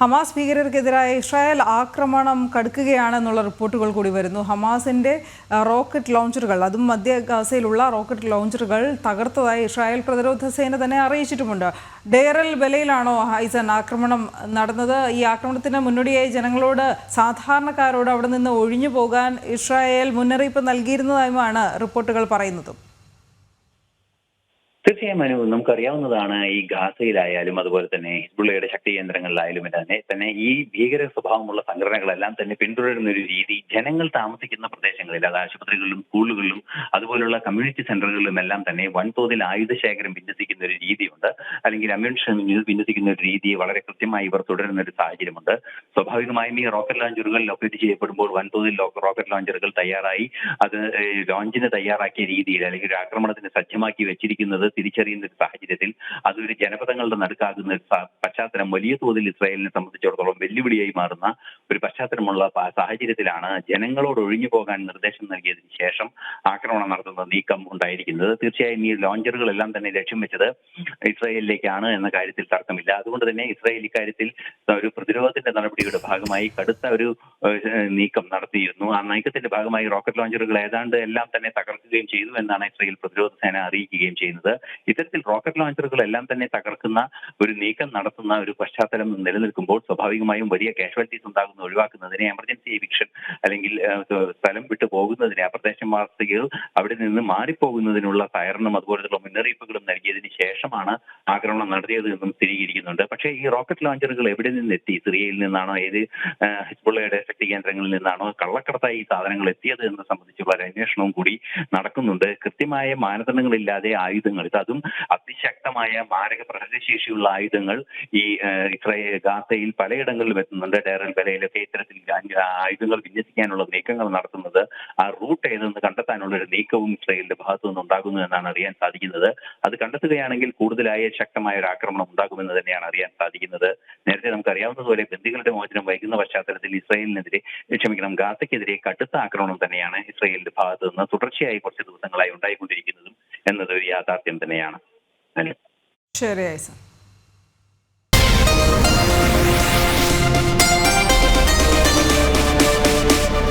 Hamas ഭീകരർക്കെതിരായ Israel ആക്രമണം കടുക്കുകയാണെന്നുള്ള റിപ്പോർട്ടുകൾ കൂടി വരുന്നു. ഹമാസിന്റെ റോക്കറ്റ് ലോഞ്ചറുകൾ അതും മധ്യ ഗാസയിലുള്ള റോക്കറ്റ് ലോഞ്ചറുകൾ തകർത്തതായി ഇസ്രായേൽ പ്രതിരോധ സേന തന്നെ അറിയിച്ചിട്ടുമുണ്ട്. ഡേറൽ ബലയിലാണോ ഹൈസൻ ആക്രമണം നടന്നത്? ഈ ആക്രമണത്തിന് മുന്നോടിയായി ജനങ്ങളോട് സാധാരണക്കാരോട് അവിടെ നിന്ന് ഒഴിഞ്ഞു പോകാൻ ഇസ്രായേൽ മുന്നറിയിപ്പ് നൽകിയിരുന്നതായുമാണ് റിപ്പോർട്ടുകൾ പറയുന്നത്. തീർച്ചയായും മനു നമുക്കറിയാവുന്നതാണ് ഈ ഗാസയിലായാലും അതുപോലെ തന്നെ ഹിസ്ബുള്ളയുടെ ശക്തി കേന്ദ്രങ്ങളിലായാലും തന്നെ തന്നെ ഈ ഭീകര സ്വഭാവമുള്ള സംഘടനകളെല്ലാം തന്നെ പിന്തുടരുന്ന ഒരു രീതി ജനങ്ങൾ താമസിക്കുന്ന പ്രദേശങ്ങളിൽ അത് ആശുപത്രികളിലും സ്കൂളുകളിലും അതുപോലുള്ള കമ്മ്യൂണിറ്റി സെന്ററുകളിലും എല്ലാം തന്നെ വൻതോതിൽ ആയുധ ശേഖരം വിന്യസിക്കുന്ന ഒരു രീതിയുണ്ട്. അല്ലെങ്കിൽ അമ്യൂണിഷൻ വിന്യസിക്കുന്ന ഒരു രീതി വളരെ കൃത്യമായി ഇവർ തുടരുന്ന ഒരു സാഹചര്യമുണ്ട്. സ്വാഭാവികമായും ഈ റോക്കറ്റ് ലോഞ്ചറുകൾ ലൊക്കേറ്റ് ചെയ്യപ്പെടുമ്പോൾ വൻതോതിൽ റോക്കറ്റ് ലോഞ്ചറുകൾ തയ്യാറായി. അത് ലോഞ്ചിന് തയ്യാറാക്കിയ രീതിയിൽ അല്ലെങ്കിൽ ഒരു ആക്രമണത്തിന് സജ്ജമാക്കി വെച്ചിരിക്കുന്നത് തിരിച്ചറിയുന്ന ഒരു സാഹചര്യത്തിൽ അതൊരു ജനപദങ്ങളുടെ നടുക്കാകുന്ന ഒരു പശ്ചാത്തലം വലിയ തോതിൽ ഇസ്രായേലിനെ സംബന്ധിച്ചിടത്തോളം വെല്ലുവിളിയായി മാറുന്ന ഒരു പശ്ചാത്തലമുള്ള സാഹചര്യത്തിലാണ് ജനങ്ങളോട് ഒഴിഞ്ഞു പോകാൻ നിർദ്ദേശം നൽകിയതിനു ശേഷം ആക്രമണം നടത്തുന്ന നീക്കം ഉണ്ടായിരിക്കുന്നത്. തീർച്ചയായും ഈ ലോഞ്ചറുകളെല്ലാം തന്നെ ലക്ഷ്യം വെച്ചത് ഇസ്രായേലിലേക്കാണ് എന്ന കാര്യത്തിൽ തർക്കമില്ല. അതുകൊണ്ട് തന്നെ ഇസ്രായേൽ ഇക്കാര്യത്തിൽ ഒരു പ്രതിരോധത്തിന്റെ നടപടിയുടെ ഭാഗമായി കടുത്ത ഒരു നീക്കം നടത്തിയിരുന്നു. ആ നീക്കത്തിന്റെ ഭാഗമായി റോക്കറ്റ് ലോഞ്ചറുകൾ ഏതാണ്ട് എല്ലാം തന്നെ തകർക്കുകയും ചെയ്തു എന്നാണ് ഇസ്രയേൽ പ്രതിരോധ സേന അറിയിക്കുകയും ചെയ്യുന്നത്. ഇത്തരത്തിൽ റോക്കറ്റ് ലോഞ്ചറുകൾ എല്ലാം തന്നെ തകർക്കുന്ന ഒരു നീക്കം നടത്തുന്ന ഒരു പശ്ചാത്തലം നിലനിൽക്കുമ്പോൾ സ്വാഭാവികമായും വലിയ കാഷ്വാലിറ്റീസ് ഉണ്ടാകുന്ന ഒഴിവാക്കുന്നതിനെ എമർജൻസി എവിക്ഷൻ അല്ലെങ്കിൽ സ്ഥലം വിട്ടു പോകുന്നതിനെ ആ പ്രദേശവാസികൾ അവിടെ നിന്ന് മാറിപ്പോകുന്നതിനുള്ള സൈറനും അതുപോലെയുള്ള മുന്നറിയിപ്പുകളും നൽകിയതിന് ശേഷമാണ് ആക്രമണം നടത്തിയത് എന്നും സ്ഥിരീകരിക്കുന്നുണ്ട്. പക്ഷേ ഈ റോക്കറ്റ് ലോഞ്ചറുകൾ എവിടെ നിന്ന് എത്തി സിറിയയിൽ നിന്നാണോ? ഏത് ഹിസ്ബുള്ളയുടെ ശക്തി കേന്ദ്രങ്ങളിൽ നിന്നാണോ കള്ളക്കടത്തായി ഈ സാധനങ്ങൾ എത്തിയത് എന്ന് സംബന്ധിച്ചുള്ള ഒരു അന്വേഷണവും കൂടി നടക്കുന്നുണ്ട്. കൃത്യമായ മാനദണ്ഡങ്ങളില്ലാതെ ആയുധങ്ങൾ ഇത് അതും അതിശക്തമായ മാരക പ്രഹരശേഷിയുള്ള ആയുധങ്ങൾ ഈ ഇസ്രായേൽ ഗാസയിൽ പലയിടങ്ങളിലും എത്തുന്നുണ്ട്. ഡയറൽ ബലയിലൊക്കെ ഇത്തരത്തിൽ ആയുധങ്ങൾ വിന്യസിക്കാനുള്ള നീക്കങ്ങൾ നടത്തുന്നത് ആ റൂട്ട് ഏതെന്ന് കണ്ടെത്താനുള്ള ഒരു നീക്കവും ഇസ്രായേലിന്റെ ഭാഗത്തു നിന്ന് ഉണ്ടാകുന്നു എന്നാണ് അറിയാൻ സാധിക്കുന്നത്. അത് കണ്ടെത്തുകയാണെങ്കിൽ കൂടുതലായ ശക്തമായ ഒരു ആക്രമണം ഉണ്ടാകുമെന്ന് തന്നെയാണ് അറിയാൻ സാധിക്കുന്നത്. നേരത്തെ നമുക്കറിയാവുന്നതുപോലെ ബന്ദികളുടെ മോചനം വൈകുന്ന പശ്ചാത്തലത്തിൽ ഇസ്രായേലിനെതിരെ ക്ഷമിക്കണം ഗാസയ്ക്കെതിരെ കടുത്ത ആക്രമണം തന്നെയാണ് ഇസ്രായേലിന്റെ ഭാഗത്തു നിന്ന് തുടർച്ചയായി കുറച്ച് ദിവസങ്ങളായി ഉണ്ടായിക്കൊണ്ടിരിക്കുന്നതും എന്നത് ഒരു യാഥാർത്ഥ്യം തന്നെയാണ്. ശരി